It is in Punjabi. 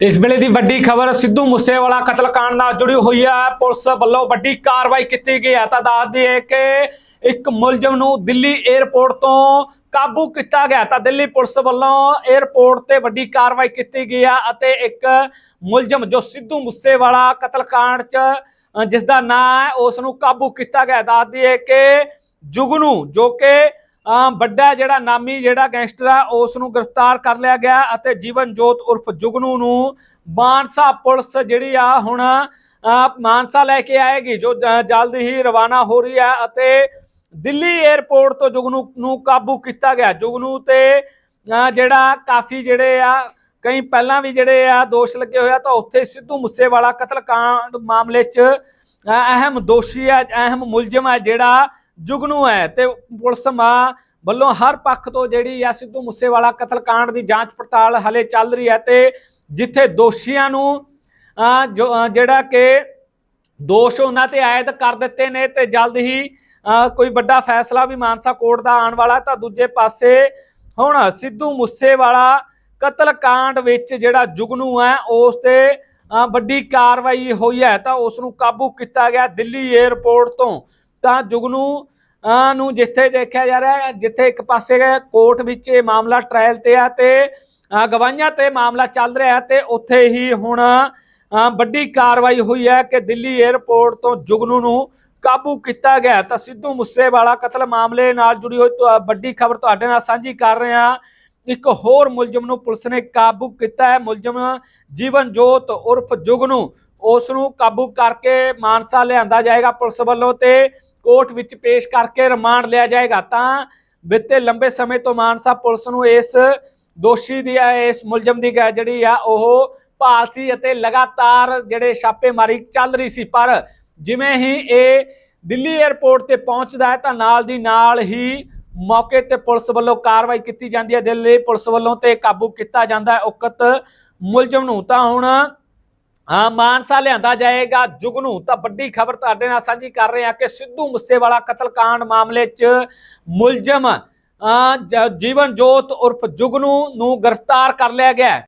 ਇਸ ਵੇਲੇ ਦੀ ਵੱਡੀ ਖਬਰ ਸਿੱਧੂ ਮੂਸੇਵਾਲਾ ਕਤਲਕਾਂਡ ਨਾਲ ਜੁੜੀ ਹੋਈ ਹੈ। ਪੁਲਿਸ ਵੱਲੋਂ ਵੱਡੀ ਕਾਰਵਾਈ ਕੀਤੀ ਗਈ ਹੈ। ਤਾਂ ਦੱਸ ਦਈਏ ਕਿ ਇੱਕ ਮੁਲਜ਼ਮ ਨੂੰ ਦਿੱਲੀ 에ਅਰਪੋਰਟ ਤੋਂ ਕਾਬੂ ਕੀਤਾ ਗਿਆ ਤਾਂ ਦਿੱਲੀ ਪੁਲਿਸ ਵੱਲੋਂ 에ਅਰਪੋਰਟ ਤੇ ਵੱਡੀ ਕਾਰਵਾਈ ਕੀਤੀ ਗਈ ਹੈ ਅਤੇ ਇੱਕ ਮੁਲਜ਼ਮ ਜੋ ਸਿੱਧੂ ਮੂਸੇਵਾਲਾ ਕਤਲकांड 'ਚ ਜਿਸ ਦਾ ਨਾਂ ਹੈ, ਉਸ ਨੂੰ ਕਾਬੂ ਕੀਤਾ ਗਿਆ ਦੱਸ ਦਈਏ ਕਿ ਜੁਗਨੂ ਜੋ ਕਿ ਵੱਡਾ ਜਿਹੜਾ ਨਾਮੀ ਜਿਹੜਾ ਗੈਂਗਸਟਰ ਆ ਉਸ ਨੂੰ ਗ੍ਰਿਫਤਾਰ ਕਰ ਲਿਆ ਗਿਆ ਅਤੇ ਜੀਵਨ ਜੋਤ ਉਰਫ ਜੁਗਨੂ ਨੂੰ ਮਾਨਸਾ ਪੁਲਿਸ ਜਿਹੜੀ ਆ ਹੁਣ ਮਾਨਸਾ ਲੈ ਕੇ ਆਏਗੀ, ਜੋ ਜਲਦ ਹੀ ਰਵਾਨਾ ਹੋ ਰਹੀ ਹੈ ਅਤੇ ਦਿੱਲੀ 에ਅਰਪੋਰਟ ਤੋਂ ਜੁਗਨੂ ਨੂੰ ਕਾਬੂ ਕੀਤਾ ਗਿਆ। ਜੁਗਨੂ ਤੇ ਜਿਹੜਾ ਕਾਫੀ ਜਿਹੜੇ ਆ, ਕਈ ਪਹਿਲਾਂ ਵੀ ਜਿਹੜੇ ਆ ਦੋਸ਼ ਲੱਗੇ ਹੋਇਆ ਤਾਂ ਉੱਥੇ ਸਿੱਧੂ ਮੁੱਸੇਵਾਲਾ ਕਾਂਡ ਮਾਮਲੇ 'ਚ ਅਹਿਮ ਦੋਸ਼ੀ ਹੈ ਅਹਿਮ ਮੁਲਜ਼ਮ ਹੈ ਜਿਹੜਾ ਜੁਗਨੂ ਹੈ ਤੇ ਪੁਲਿਸ ਮਾ ਵੱਲੋਂ ਹਰ ਪੱਖ ਤੋਂ ਜਿਹੜੀ ਆ ਸਿੱਧੂ ਮੂਸੇਵਾਲਾ ਕਾਂਡ ਦੀ ਜਾਂਚ ਪੜਤਾਲ ਹਲੇ ਚੱਲ ਰਹੀ ਹੈ ਤੇ ਜਿੱਥੇ ਦੋਸ਼ੀਆਂ ਨੂੰ ਜਿਹੜਾ ਕਿ ਦੋਸ਼ ਉਹਨਾਂ ਤੇ ਆਇਦ ਕਰ ਦਿੱਤੇ ਨੇ ਤੇ ਜਲਦ ਹੀ ਕੋਈ ਵੱਡਾ ਫੈਸਲਾ ਵੀ ਮਾਨਸਾ ਕੋਰਟ ਦਾ ਆਉਣ ਵਾਲਾ ਤਾਂ ਦੂਜੇ ਪਾਸੇ ਹੁਣ ਸਿੱਧੂ ਮੂਸੇਵਾਲਾ ਕਾਂਡ ਵਿੱਚ ਜਿਹੜਾ ਜੁਗਨੂ ਹੈ, ਉਸ ਤੇ ਵੱਡੀ ਕਾਰਵਾਈ ਹੋਈ ਹੈ ਤਾਂ ਉਸ ਨੂੰ ਕਾਬੂ ਕੀਤਾ ਗਿਆ ਦਿੱਲੀ 에ਅਰਪੋਰਟ ਤੋਂ। ਤਾਂ ਜੁਗਨੂ ਅ, ਨੂੰ ਜਿੱਥੇ ਦੇਖਿਆ ਜਾ ਰਿਹਾ ਹੈ ਜਿੱਥੇ ਇੱਕ ਪਾਸੇ ਕੋਰਟ ਵਿੱਚ ਇਹ ਮਾਮਲਾ ਟ੍ਰਾਇਲ ਤੇ ਆ ਤੇ ਅ, ਗਵਾਹੀਆਂ ਤੇ ਮਾਮਲਾ ਚੱਲ ਰਿਹਾ ਹੈ ਤੇ ਉੱਥੇ ਹੀ ਹੁਣ ਵੱਡੀ ਕਾਰਵਾਈ ਹੋਈ ਹੈ ਕਿ ਦਿੱਲੀ 에ਅਰਪੋਰਟ ਤੋਂ ਜੁਗਨੂ ਨੂੰ ਕਾਬੂ ਕੀਤਾ ਗਿਆ ਤਾਂ ਸਿੱਧੂ ਮੂਸੇਵਾਲਾ ਕਤਲ ਮਾਮਲੇ ਨਾਲ ਜੁੜੀ ਹੋਈ ਵੱਡੀ ਖਬਰ ਤੁਹਾਡੇ ਨਾਲ ਸਾਂਝੀ ਕਰ ਰਹੇ ਹਾਂ। ਇੱਕ ਹੋਰ ਮੁਲਜ਼ਮ ਨੂੰ ਪੁਲਿਸ ਨੇ ਕਾਬੂ ਕੀਤਾ ਹੈ ਮੁਲਜ਼ਮ ਜੀਵਨ ਜੋਤ ਉਰਫ ਜੁਗਨੂ ਉਸ ਨੂੰ ਕਾਬੂ ਕਰਕੇ ਮਾਨਸਾ ਲਿਆਂਦਾ ਜਾਏਗਾ ਪੁਲਿਸ ਵੱਲੋਂ ਤੇ ਕੋਰਟ ਵਿੱਚ ਪੇਸ਼ ਕਰਕੇ ਰਿਮਾਂਡ ਲਿਆ ਜਾਏਗਾ ਤਾਂ ਬੀਤੇ ਲੰਬੇ ਸਮੇਂ ਤੋਂ ਮਾਨਸਾ ਪੁਲਿਸ ਨੂੰ ਇਸ ਦੋਸ਼ੀ ਦੀ ਆ, ਇਸ ਮੁਲਜ਼ਮ ਦੀ ਗ- ਜਿਹੜੀ ਆ ਉਹ ਭਾਲ ਸੀ ਅਤੇ ਲਗਾਤਾਰ ਜਿਹੜੇ ਛਾਪੇਮਾਰੀ ਚੱਲ ਰਹੀ ਸੀ। ਪਰ ਜਿਵੇਂ ਹੀ ਇਹ ਦਿੱਲੀ 에ਅਰਪੋਰਟ ਤੇ ਪਹੁੰਚਦਾ ਹੈ ਤਾਂ ਨਾਲ ਦੀ ਨਾਲ ਹੀ ਮੌਕੇ ਤੇ ਪੁਲਿਸ ਵੱਲੋਂ ਕਾਰਵਾਈ ਕੀਤੀ ਜਾਂਦੀ ਹੈ। ਦਿੱਲੀ ਪੁਲਿਸ ਵੱਲੋਂ ਤੇ ਕਾਬੂ ਕੀਤਾ ਜਾਂਦਾ ਹੈ ਉਕਤ ਮੁਲਜ਼ਮ ਨੂੰ। ਤਾਂ ਹੁਣ ਹਾਂ, ਮਾਨਸਾ ਲਿਆਂਦਾ ਜਾਏਗਾ ਜੁਗਨੂ। ਤਾਂ ਵੱਡੀ ਖਬਰ ਤੁਹਾਡੇ ਨਾਲ ਸਾਂਝੀ ਕਰ ਰਹੇ ਹਾਂ ਕਿ ਸਿੱਧੂ ਮੂਸੇਵਾਲਾ ਕਤਲकांड ਮਾਮਲੇ 'ਚ ਮੁਲਜ਼ਮ ਜ- ਜੀਵਨ ਜੋਤ ਉਰਫ ਜੁਗਨੂ ਨੂੰ ਗ੍ਰਿਫਤਾਰ ਕਰ ਲਿਆ ਗਿਆ।